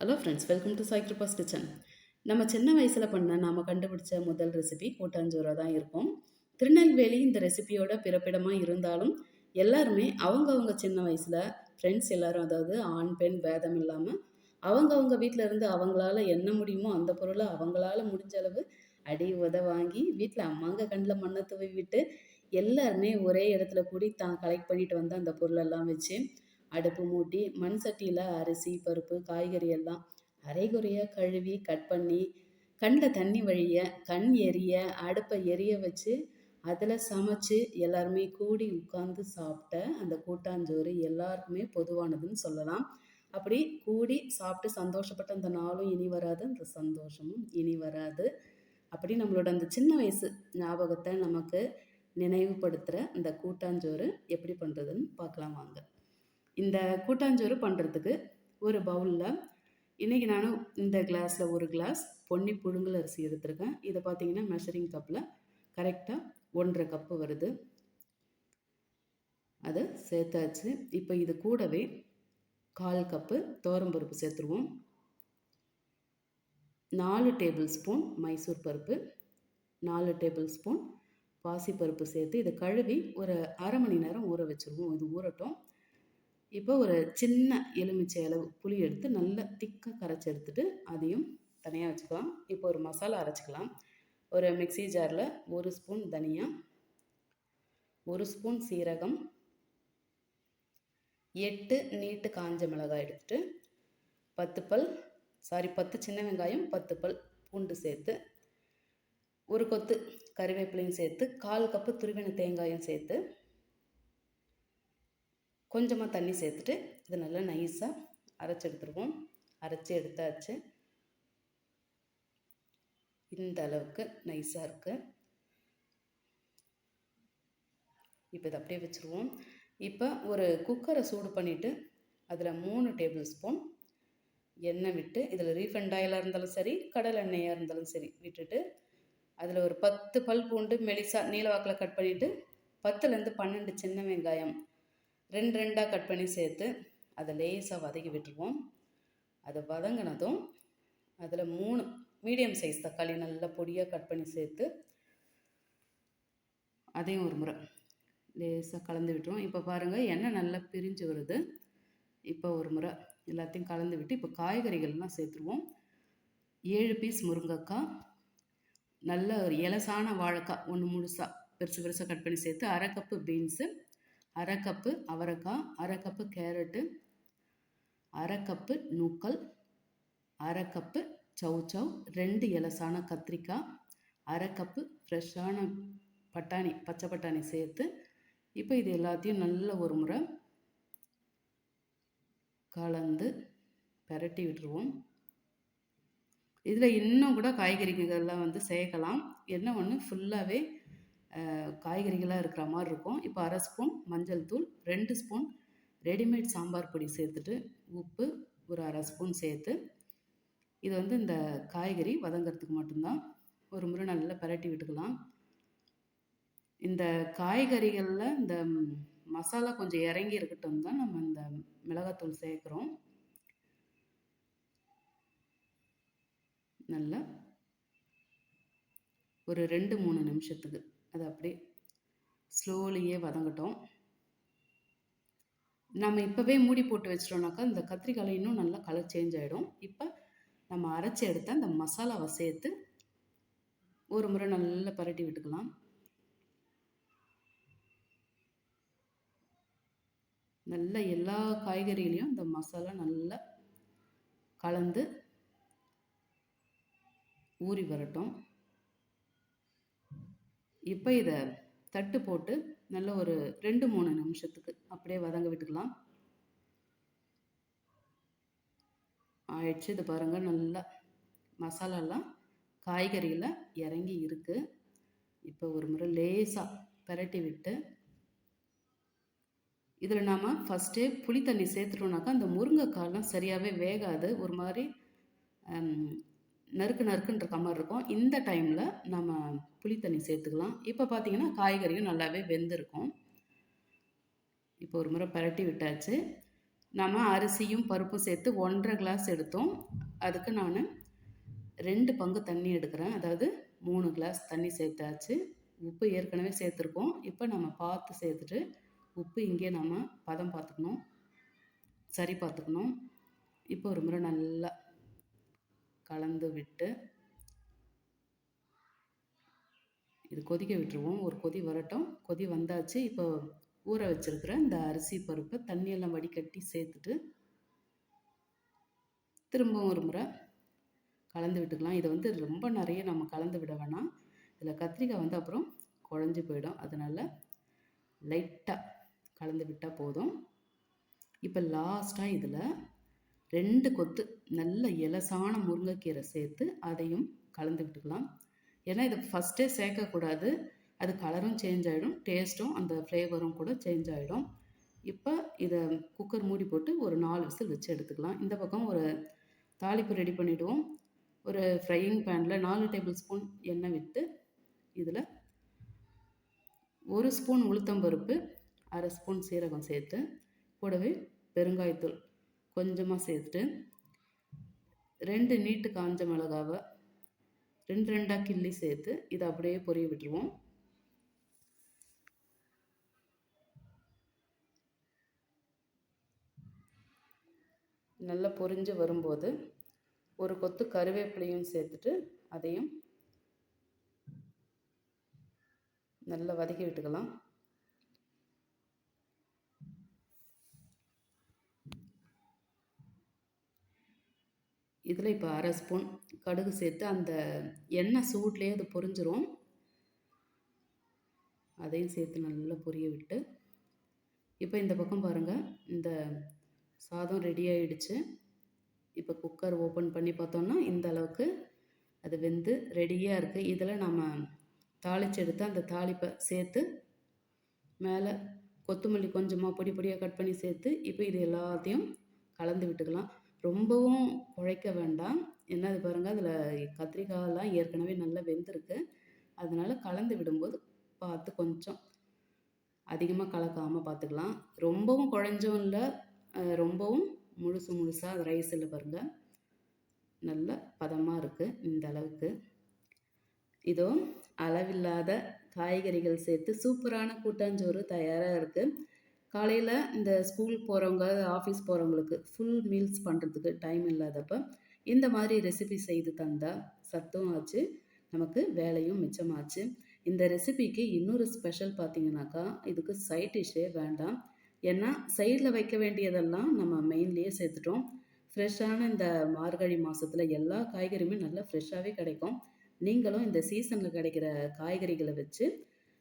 Hello friends welcome to Sai Kirupa's kitchen நம்ம சின்ன வயசில் பண்ண நாம் கண்டுபிடிச்ச முதல் ரெசிபி கூட்டாஞ்சோறாக தான் இருக்கும். திருநெல்வேலி இந்த ரெசிபியோட பிறப்பிடமாக இருந்தாலும் எல்லாருமே அவங்கவுங்க சின்ன வயசில் ஃப்ரெண்ட்ஸ் எல்லாரும் அதாவது ஆண் பெண் பேதம் இல்லாமல் அவங்கவுங்க வீட்டில் இருந்து அவங்களால என்ன முடியுமோ அந்த பொருளை அவங்களால முடிஞ்ச அளவு அடி உத வாங்கி வீட்டில் அம்மாங்க கண்ணில் மண்ணை தூவி விட்டு எல்லாருமே ஒரே இடத்துல கூடி தான் கலெக்ட் பண்ணிட்டு வந்து அந்த பொருளெல்லாம் வச்சு அடுப்பு மூட்டி மண் சட்டியில் அரிசி பருப்பு காய்கறி எல்லாம் அரைகுறையாக கழுவி கட் பண்ணி கண்ணில் தண்ணி வழிய கண் எரிய அடுப்பை எரிய வச்சு அதில் சமைச்சு எல்லாருமே கூடி உட்காந்து சாப்பிட்ட அந்த கூட்டாஞ்சோறு எல்லாருக்குமே பொதுவானதுன்னு சொல்லலாம். அப்படி கூடி சாப்பிட்டு சந்தோஷப்பட்ட அந்த நாளும் இனி வராது அந்த சந்தோஷமும் இனி வராது. அப்படி நம்மளோட அந்த சின்ன வயசு ஞாபகத்தை நமக்கு நினைவுபடுத்துகிற அந்த கூட்டாஞ்சோறு எப்படி பண்ணுறதுன்னு பார்க்கலாம் வாங்க. இந்த கூட்டாஞ்சோறு பண்ணுறதுக்கு ஒரு பவுலில் இன்றைக்கி நானும் இந்த கிளாஸில் ஒரு கிளாஸ் பொன்னி புழுங்கல் அரிசி எடுத்திருக்கேன். இதை பார்த்தீங்கன்னா மெஷரிங் கப்பில் கரெக்டாக ஒன்றரை கப்பு வருது. அதை சேர்த்தாச்சு. இப்போ இது கூடவே கால் கப்பு பருப்பு சேர்த்துருவோம். நாலு டேபிள் ஸ்பூன் மைசூர் பருப்பு நாலு டேபிள் ஸ்பூன் பாசிப்பருப்பு சேர்த்து இதை கழுவி ஒரு அரை மணி நேரம் ஊற வச்சுருவோம். இது ஊறட்டும். இப்போ ஒரு சின்ன எலுமிச்சை அளவு புளி எடுத்து நல்லா திக்காக கரைச்சி எடுத்துட்டு அதையும் தனியாக வச்சுக்கலாம். இப்போ ஒரு மசாலா அரைச்சிக்கலாம். ஒரு மிக்சி ஜாரில் ஒரு ஸ்பூன் தனியா ஒரு ஸ்பூன் சீரகம் எட்டு நீட்டு காஞ்ச மிளகாய் எடுத்துட்டு பத்து பல் சாரி பத்து சின்ன வெங்காயம் பத்து பல் பூண்டு சேர்த்து ஒரு கொத்து கறிவேப்பிலையும் சேர்த்து கால் கப்பு துருவின தேங்காயும் சேர்த்து கொஞ்சமாக தண்ணி சேர்த்துட்டு இதை நல்லா நைஸாக அரைச்சி எடுத்துருவோம். அரைச்சி எடுத்தாச்சு. இந்த அளவுக்கு நைஸாக இருக்குது இப்போ இதை அப்படியே வச்சுருவோம். இப்போ ஒரு குக்கரை சூடு பண்ணிவிட்டு அதில் மூணு டேபிள் ஸ்பூன் எண்ணெய் விட்டு இதில் ரீஃபண்ட் ஆயிலாக இருந்தாலும் சரி கடல் எண்ணெயாக இருந்தாலும் சரி விட்டுட்டு அதில் ஒரு பத்து பல் பூண்டு மெலிசா நீளவாக்கில் கட் பண்ணிவிட்டு பத்துலேருந்து பன்னெண்டு சின்ன வெங்காயம் ரெண்டு ரெண்டாக கட் பண்ணி சேர்த்து அதை லேசாக வதக்கி விட்டுருவோம். அதை வதங்கினதும் அதில் மூணு மீடியம் சைஸ் தக்காளி நல்லா பொடியாக கட் பண்ணி சேர்த்து அதையும் ஒரு முறை லேசாக கலந்து விட்டுருவோம். இப்போ பாருங்கள் எண்ணெய் நல்லா பிரிஞ்சு வருது. இப்போ ஒரு முறை எல்லாத்தையும் கலந்து விட்டு இப்போ காய்கறிகள்லாம் சேர்த்துருவோம். ஏழு பீஸ் முருங்கைக்காய் நல்ல ஒரு இலசான வாழைக்காய் ஒன்று முழுசாக பெருசு பெருசாக கட் பண்ணி சேர்த்து அரை கப்பு பீன்ஸு அரை கப்பு அவரைக்காய் அரை கப்பு கேரட்டு அரை கப்பு நூக்கல் அரை கப்பு சவு சவ் ரெண்டு இலசான கத்திரிக்காய் அரை கப்பு ஃப்ரெஷ்ஷான பட்டாணி பச்சை பட்டாணி சேர்த்து இப்போ இது எல்லாத்தையும் நல்ல ஒரு முறை கலந்து பெரட்டி விட்டுருவோம். இதில் இன்னும் கூட காய்கறிகள்லாம் வந்து சேர்க்கலாம். என்ன ஒன்று ஃபுல்லாகவே காய்கறிகளாக இருக்கிற மாதிரி இருக்கும். இப்போ அரை ஸ்பூன் மஞ்சள் தூள் ரெண்டு ஸ்பூன் ரெடிமேட் சாம்பார் பொடி சேர்த்துட்டு உப்பு ஒரு அரை ஸ்பூன் சேர்த்து இது வந்து இந்த காய்கறி வதங்கிறதுக்கு மட்டும்தான். ஒரு முறை நல்லா பரட்டி விட்டுக்கலாம். இந்த காய்கறிகளில் இந்த மசாலா கொஞ்சம் இறங்கி இருக்கட்டும் தான் நம்ம இந்த மிளகாத்தூள் சேர்க்குறோம். நல்லா ஒரு ரெண்டு மூணு நிமிஷத்துக்கு. அது அப்படியே ஸ்லோலியே வதங்கட்டும். நம்ம இப்போவே மூடி போட்டு வச்சிட்டோம்னாக்கா இந்த கத்திரிக்காயில் இன்னும் நல்லா கலர் சேஞ்ச் ஆகிடும் இப்போ நம்ம அரைச்சி எடுத்த அந்த மசாலாவை சேர்த்து ஒரு முறை நல்லா பரட்டி விட்டுக்கலாம். நல்ல எல்லா காய்கறிகளையும் இந்த மசாலா நல்லா கலந்து ஊறி வரட்டும். இப்போ இதை தட்டு போட்டு நல்ல ஒரு ரெண்டு மூணு நிமிஷத்துக்கு அப்படியே வதங்க விட்டுக்கலாம். ஆயிடுச்சு. இது பாருங்கள் நல்லா மசாலாலாம் காய்கறியில் இறங்கி இருக்குது இப்போ ஒரு முறை லேசாக பரட்டி விட்டு இதில் நாம் ஃபஸ்ட்டே புளி தண்ணி சேர்த்துட்டோம்னாக்கா அந்த முருங்கைக்காயெலாம் சரியாகவே வேகாது. ஒரு மாதிரி நறுக்கு நறுக்குன்ற மாதிரி இருக்கும். இந்த டைமில் நம்ம புளி தண்ணி சேர்த்துக்கலாம். இப்போ பார்த்தீங்கன்னா காய்கறியும் நல்லாவே வெந்திருக்கும். இப்போ ஒரு முறை பரட்டி விட்டாச்சு. நம்ம அரிசியும் பருப்பும் சேர்த்து ஒன்றரை கிளாஸ் எடுத்தோம். அதுக்கு நான் ரெண்டு பங்கு தண்ணி எடுக்கிறேன். அதாவது மூணு கிளாஸ் தண்ணி சேர்த்தாச்சு. உப்பு ஏற்கனவே சேர்த்துருக்கோம். இப்போ நம்ம பார்த்து சேர்த்துட்டு உப்பு இங்கே நம்ம பதம் பார்த்துக்கணும் சரி பார்த்துக்கணும் இப்போ ஒரு முறை நல்லா கலந்து விட்டு இது கொதிக்க விட்டுருவோம். ஒரு கொதி வரட்டும். கொதி வந்தாச்சு. இப்போ ஊற வச்சிருக்கிற இந்த அரிசி பருப்பை தண்ணியெல்லாம் வடிகட்டி சேர்த்துட்டு திரும்பவும் ஒரு முறை கலந்து விட்டுக்கலாம். இதை வந்து ரொம்ப நிறைய நம்ம கலந்து விட வேணாம். இதில் கத்திரிக்காய் வந்து அப்புறம் குழஞ்சி போயிடும். அதனால் லைட்டாக கலந்து விட்டால் போதும். இப்போ லாஸ்ட்டாக இதில் ரெண்டு கொத்து நல்ல இலசான முருங்கைக்கீரை சேர்த்து அதையும் கலந்து விட்டுக்கலாம் ஏன்னா இதை ஃபஸ்ட்டே சேர்க்கக்கூடாது. அது கலரும் சேஞ்ச் ஆகிடும் டேஸ்ட்டும் அந்த ஃப்ளேவரும் கூட சேஞ்ச் ஆகிடும் இப்போ இதை குக்கர் மூடி போட்டு ஒரு நாலு விசில் வச்சு எடுத்துக்கலாம். இந்த பக்கம் ஒரு தாளிப்பு ரெடி பண்ணிவிடுவோம் ஒரு ஃப்ரையிங் பேனில் நாலு டேபிள் ஸ்பூன் எண்ணெய் விட்டு இதில் ஒரு ஸ்பூன் உளுத்தம்பருப்பு அரை ஸ்பூன் சீரகம் சேர்த்து கூடவே பெருங்காயத்தூள். கொஞ்சமாக சேர்த்துட்டு ரெண்டு நீட்டு காஞ்ச மிளகாவை ரெண்டு ரெண்டாக கிள்ளி சேர்த்து இதை அப்படியே பொரிய விட்டுருவோம். நல்லா பொரிஞ்சு வரும்போது ஒரு கொத்து கருவேப்பிலையும் சேர்த்துட்டு அதையும் நல்லா வதக்கி விட்டுக்கலாம். இதில் இப்போ அரை ஸ்பூன் கடுகு சேர்த்து அந்த எண்ணெய் சூட்லேயே அது பொரிஞ்சிரும். அதையும் சேர்த்து நல்லா பொரிய விட்டு இப்போ இந்த பக்கம் பாருங்கள் இந்த சாதம் ரெடி ஆகிடுச்சு இப்போ குக்கர் ஓப்பன் பண்ணி பார்த்தோன்னா இந்த அளவுக்கு அது வெந்து ரெடியாக இருக்குது இதில் நம்ம தாளித்து எடுத்து அந்த தாளிப்பை சேர்த்து மேலே கொத்தமல்லி கொஞ்சமாக பொடி பொடியாக கட் பண்ணி சேர்த்து இப்போ இது எல்லாத்தையும் கலந்து விட்டுக்கலாம். ரொம்பவும் குழைக்க வேண்டாம். என்ன அது பாருங்கள் அதில் கத்திரிக்காயெல்லாம் ஏற்கனவே நல்லா வெந்திருக்கு. அதனால் கலந்து விடும்போது பார்த்து கொஞ்சம் அதிகமாக கலக்காமல் பார்த்துக்கலாம். ரொம்பவும் குழஞ்சும் இல்லை. ரொம்பவும் முழுசு முழுசாக ரைஸில் பாருங்கள் நல்ல பதமாக இருக்குது இந்த அளவுக்கு. இதோ அளவில்லாத காய்கறிகள் சேர்த்து சூப்பரான கூட்டாஞ்சோறு தயாராக இருக்குது காலையில் இந்த ஸ்கூல் போகிறவங்க ஆஃபீஸ் போகிறவங்களுக்கு ஃபுல் மீல்ஸ் பண்ணுறதுக்கு டைம் இல்லாதப்ப இந்த மாதிரி ரெசிபி செய்து தந்தால் சத்தும் ஆச்சு நமக்கு வேலையும் மிச்சமாச்சு. இந்த ரெசிபிக்கு இன்னொரு ஸ்பெஷல் பார்த்தீங்கன்னாக்கா இதுக்கு சைட் டிஷ்ஷே வேண்டாம். ஏன்னா சைடில் வைக்க வேண்டியதெல்லாம் நம்ம மெயின்லேயே சேர்த்துட்டோம். ஃப்ரெஷ்ஷான இந்த மார்கழி மாதத்தில் எல்லா காய்கறியுமே நல்லா ஃப்ரெஷ்ஷாகவே கிடைக்கும். நீங்களும் இந்த சீசனில் கிடைக்கிற காய்கறிகளை வச்சு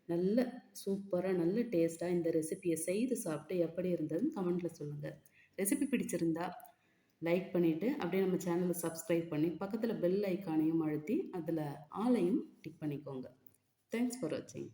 நல்ல சூப்பராக நல்ல டேஸ்ட்டாக இந்த ரெசிப்பியை செய்து சாப்பிட்டு எப்படி இருந்ததுன்னு கமெண்ட்டில் சொல்லுங்கள் ரெசிபி பிடிச்சிருந்தா லைக் பண்ணிவிட்டு அப்படியே நம்ம சேனலை சப்ஸ்கிரைப் பண்ணி பக்கத்தில் பெல் ஐக்கானையும் அழுத்தி அதில் ஆலையும் டிக் பண்ணிக்கோங்க. தேங்க்ஸ் ஃபார் வாட்சிங்